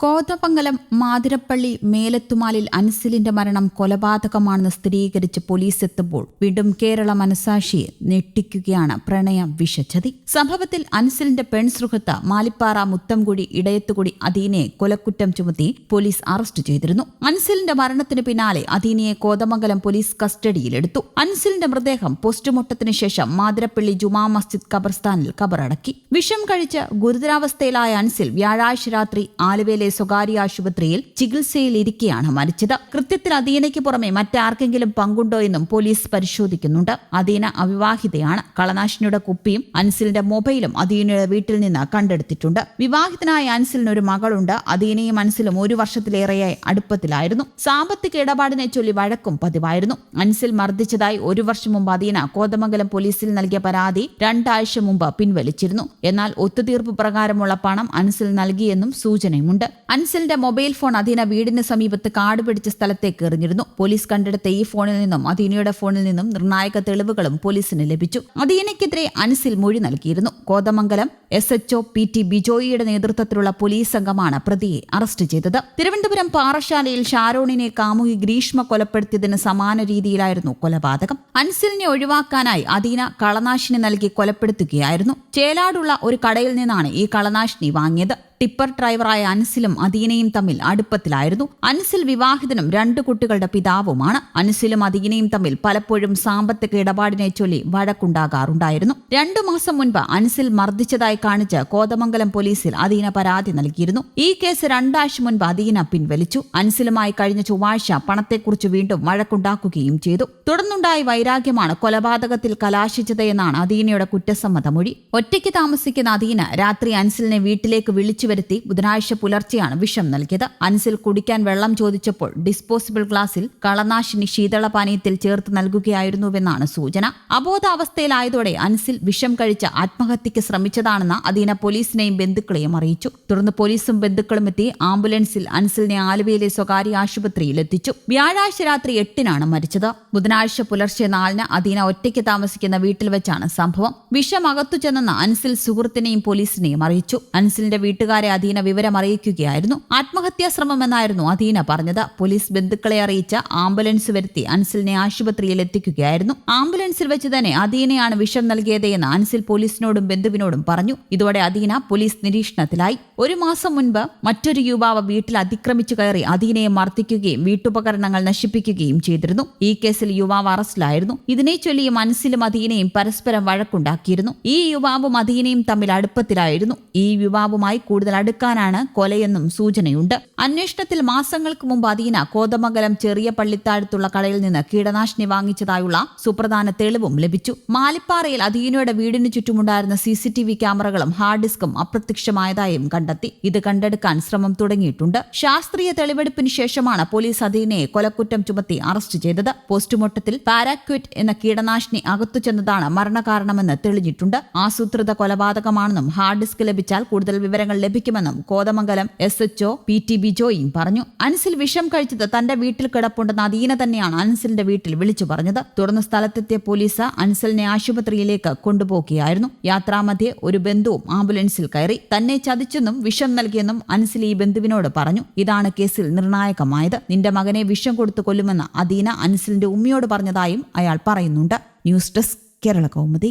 കോതമംഗലം മാതിരപ്പള്ളി മേലത്തുമാലിൽ അൻസിലിന്റെ മരണം കൊലപാതകമാണെന്ന് സ്ഥിരീകരിച്ച് പോലീസ് എത്തുമ്പോൾ വീണ്ടും കേരള മനസാക്ഷിയെ ഞെട്ടിക്കുകയാണ് പ്രണയ വിഷച്ചതി. സംഭവത്തിൽ അൻസിലിന്റെ പെൺസുഹൃത്ത് മാലിപ്പാറ മുത്തംകുടി ഇടയത്തുകൂടി അദീനയെ കൊലക്കുറ്റം ചുമത്തി പോലീസ് അറസ്റ്റ് ചെയ്തിരുന്നു. അൻസിലിന്റെ മരണത്തിന് പിന്നാലെ അദീനയെ കോതമംഗലം പോലീസ് കസ്റ്റഡിയിലെടുത്തു. അൻസിലിന്റെ മൃതദേഹം പോസ്റ്റ്മോർട്ടത്തിന് ശേഷം മാതിരപ്പള്ളി ജുമാ മസ്ജിദ് ഖബർസ്ഥാനിൽ ഖബറടക്കി വിഷം കഴിച്ച് ഗുരുതരാവസ്ഥയിലായ അൻസിൽ വ്യാഴാഴ്ച രാത്രി ആലുവയിലെ സ്വകാര്യ ആശുപത്രിയിൽ ചികിത്സയിലിരിക്കെയാണ് മരിച്ചത്. കൃത്യത്തിൽ അദീനയ്ക്ക് പുറമെ മറ്റാർക്കെങ്കിലും പങ്കുണ്ടോ എന്നും പോലീസ് പരിശോധിക്കുന്നുണ്ട്. അദീന അവിവാഹിതയാണ്. കളനാശിനിയുടെ കുപ്പിയും അൻസിലിന്റെ മൊബൈലും അദീനയുടെ വീട്ടിൽ നിന്ന് കണ്ടെടുത്തിട്ടുണ്ട്. വിവാഹിതനായ അൻസിലിന് ഒരു മകളുണ്ട്. അദീനയും അൻസിലും ഒരു വർഷത്തിലേറെയായി അടുപ്പത്തിലായിരുന്നു. സാമ്പത്തിക ഇടപാടിനെ ചൊല്ലി വഴക്കും പതിവായിരുന്നു. അൻസിൽ മർദ്ദിച്ചതായി ഒരു വർഷം മുമ്പ് അദീന കോതമംഗലം പോലീസിൽ നൽകിയ പരാതി രണ്ടാഴ്ച മുമ്പ് പിൻവലിച്ചിരുന്നു. എന്നാൽ ഒത്തുതീർപ്പ് പ്രകാരമുള്ള പണം അൻസിൽ നൽകിയെന്നും സൂചനയുമുണ്ട്. അൻസിലിന്റെ മൊബൈൽ ഫോൺ അധീന വീടിന് സമീപത്ത് കാട് പിടിച്ച സ്ഥലത്തേക്ക് എറിഞ്ഞിരുന്നു. പോലീസ് കണ്ടെടുത്ത ഈ ഫോണിൽ നിന്നും അധീനയുടെ ഫോണിൽ നിന്നും നിർണായക തെളിവുകളും പോലീസിന് ലഭിച്ചു. അധീനയ്ക്കെതിരെ അൻസിൽ മൊഴി നൽകിയിരുന്നു. Kothamangalam S H O P T ബിജോയിയുടെ നേതൃത്വത്തിലുള്ള പോലീസ് സംഘമാണ് പ്രതിയെ അറസ്റ്റ് ചെയ്തത്. തിരുവനന്തപുരം പാറശാലയിൽ ഷാരോണിനെ കാമുകി ഗ്രീഷ്മ കൊലപ്പെടുത്തിയതിന് സമാന രീതിയിലായിരുന്നു കൊലപാതകം. അൻസിലിനെ ഒഴിവാക്കാനായി അധീന കളനാശിനി നൽകി കൊലപ്പെടുത്തുകയായിരുന്നു. ചേലാടുള്ള ഒരു കടയിൽ നിന്നാണ് ഈ കളനാശിനി വാങ്ങിയത്. ടിപ്പർ ഡ്രൈവറായ അൻസിലും അദീനയും തമ്മിൽ അടുപ്പത്തിലായിരുന്നു. അൻസിൽ വിവാഹിതനും രണ്ടു കുട്ടികളുടെ പിതാവുമാണ്. അൻസിലും അദീനയും തമ്മിൽ പലപ്പോഴും സാമ്പത്തിക ഇടപാടിനെ ചൊല്ലി വഴക്കുണ്ടാകാറുണ്ടായിരുന്നു. രണ്ടു മാസം മുൻപ് അൻസിൽ മർദ്ദിച്ചതായി കാണിച്ച് കോതമംഗലം പോലീസിൽ അദീന പരാതി നൽകിയിരുന്നു. ഈ കേസ് രണ്ടാഴ്ച മുൻപ് അദീന പിൻവലിച്ചു. അൻസിലുമായി കഴിഞ്ഞ ചൊവ്വാഴ്ച പണത്തെക്കുറിച്ച് വീണ്ടും വഴക്കുണ്ടാക്കുകയും ചെയ്തു. തുടർന്നുണ്ടായ വൈരാഗ്യമാണ് കൊലപാതകത്തിൽ കലാശിച്ചതെന്നാണ് അദീനയുടെ കുറ്റസമ്മത മൊഴി ഒറ്റയ്ക്ക് താമസിക്കുന്ന അദീന രാത്രി അൻസിലിനെ വീട്ടിലേക്ക് വിളിച്ചു വരുത്തി ബുധനാഴ്ച പുലർച്ചെയാണ് വിഷം നൽകിയത്. അൻസിൽ കുടിക്കാൻ വെള്ളം ചോദിച്ചപ്പോൾ ഡിസ്പോസിബിൾ ഗ്ലാസിൽ കളനാശിനി ശീതളപാനീയത്തിൽ ചേർത്ത് നൽകുകയായിരുന്നുവെന്നാണ് സൂചന. അബോധാവസ്ഥയിലായതോടെ അൻസിൽ വിഷം കഴിച്ച് ആത്മഹത്യയ്ക്ക് ശ്രമിച്ചതാണെന്ന് അദീന പോലീസിനെയും ബന്ധുക്കളെയും അറിയിച്ചു. തുടർന്ന് പോലീസും ബന്ധുക്കളും എത്തി ആംബുലൻസിൽ അൻസിലിനെ ആലുവയിലെ സ്വകാര്യ ആശുപത്രിയിൽ എത്തിച്ചു. വ്യാഴാഴ്ച രാത്രി എട്ടിനാണ് മരിച്ചത്. ബുധനാഴ്ച പുലർച്ചെ നാലിന് അദീന ഒറ്റയ്ക്ക് താമസിക്കുന്ന വീട്ടിൽ വെച്ചാണ് സംഭവം. വിഷം അകത്തു ചെന്നെന്ന് അൻസിൽ സുഹൃത്തിനെയും പോലീസിനെയും അറിയിച്ചു. അൻസിലിന്റെ വീട്ടുകാരെ അധീന വിവരം അറിയിക്കുകയായിരുന്നു. ആത്മഹത്യാ ശ്രമം എന്നായിരുന്നു അധീന പറഞ്ഞത്. പോലീസ് ബന്ധുക്കളെ അറിയിച്ച ആംബുലൻസ് വരുത്തി അൻസിലിനെ ആശുപത്രിയിൽ എത്തിക്കുകയായിരുന്നു. ആംബുലൻസിൽ വെച്ച് തന്നെ അധീനയാണ് വിഷം നൽകിയതെന്ന് അൻസിൽ പോലീസിനോടും ബന്ധുവിനോടും പറഞ്ഞു. ഇതോടെ അധീന പോലീസ് നിരീക്ഷണത്തിലായി. ഒരു മാസം മുൻപ് മറ്റൊരു യുവാവ് വീട്ടിൽ അതിക്രമിച്ചു കയറി അധീനയെ മർദ്ദിക്കുകയും വീട്ടുപകരണങ്ങൾ നശിപ്പിക്കുകയും ചെയ്തിരുന്നു. ഈ കേസിൽ യുവാവ് അറസ്റ്റിലായിരുന്നു. ഇതിനെ ചൊല്ലിയും അൻസിലും അധീനയും പരസ്പരം വഴക്കുണ്ടാക്കിയിരുന്നു. ഈ യുവാവും അധീനയും തമ്മിൽ അടുപ്പത്തിലായിരുന്നു. ഈ യുവാവുമായി കൂടുതൽ അടുക്കാനാണ് കൊലയെന്നും സൂചനയുണ്ട്. അന്വേഷണത്തിൽ മാസങ്ങൾക്ക് മുമ്പ് അദീന കോതമംഗലം ചെറിയ പള്ളിത്താഴത്തുള്ള കടയിൽ നിന്ന് കീടനാശിനി വാങ്ങിച്ചതായുള്ള സുപ്രധാന തെളിവും ലഭിച്ചു. മാലിപ്പാറയിൽ അദീനയുടെ വീടിന് ചുറ്റുമുണ്ടായിരുന്ന സി സി ടി വി ക്യാമറകളും ഹാർഡ് ഡിസ്കും അപ്രത്യക്ഷമായതായും കണ്ടെത്തി. ഇത് കണ്ടെടുക്കാൻ ശ്രമം തുടങ്ങിയിട്ടുണ്ട്. ശാസ്ത്രീയ തെളിവെടുപ്പിന് ശേഷമാണ് പോലീസ് അധീനയെ കൊലക്കുറ്റം ചുമത്തി അറസ്റ്റ് ചെയ്തത്. പോസ്റ്റ്മോർട്ടത്തിൽ പാരാക്വിറ്റ് എന്ന കീടനാശിനി അകത്തു ചെന്നതാണ് മരണകാരണമെന്ന് തെളിഞ്ഞിട്ടുണ്ട്. ആസൂത്രിത കൊലപാതകമാണെന്നും ഹാർഡ് ഡിസ്ക് ലഭിച്ചാൽ കൂടുതൽ വിവരങ്ങൾ ലഭിക്കുമെന്നും Kothamangalam S H O P T ബിജോയും പറഞ്ഞു. അൻസിൽ വിഷം കഴിച്ചത് തന്റെ വീട്ടിൽ കിടപ്പുണ്ടെന്ന് അദീന തന്നെയാണ് അൻസിലിന്റെ വീട്ടിൽ വിളിച്ചു പറഞ്ഞത്. തുടർന്ന് സ്ഥലത്തെത്തിയ പോലീസ് അൻസലിനെ ആശുപത്രിയിലേക്ക് കൊണ്ടുപോകുകയായിരുന്നു. യാത്രാമധ്യേ ഒരു ബന്ധുവും ആംബുലൻസിൽ കയറി. തന്നെ ചതിച്ചെന്നും വിഷം നൽകിയെന്നും അൻസിൽ ഈ ബന്ധുവിനോട് പറഞ്ഞു. ഇതാണ് കേസിൽ നിർണായകമായത്. നിന്റെ മകനെ വിഷം കൊടുത്തു കൊല്ലുമെന്ന് അദീന അൻസിലിന്റെ ഉമ്മയോട് പറഞ്ഞതായും അയാൾ പറയുന്നുണ്ട്. News desk Kerala Kaumudi.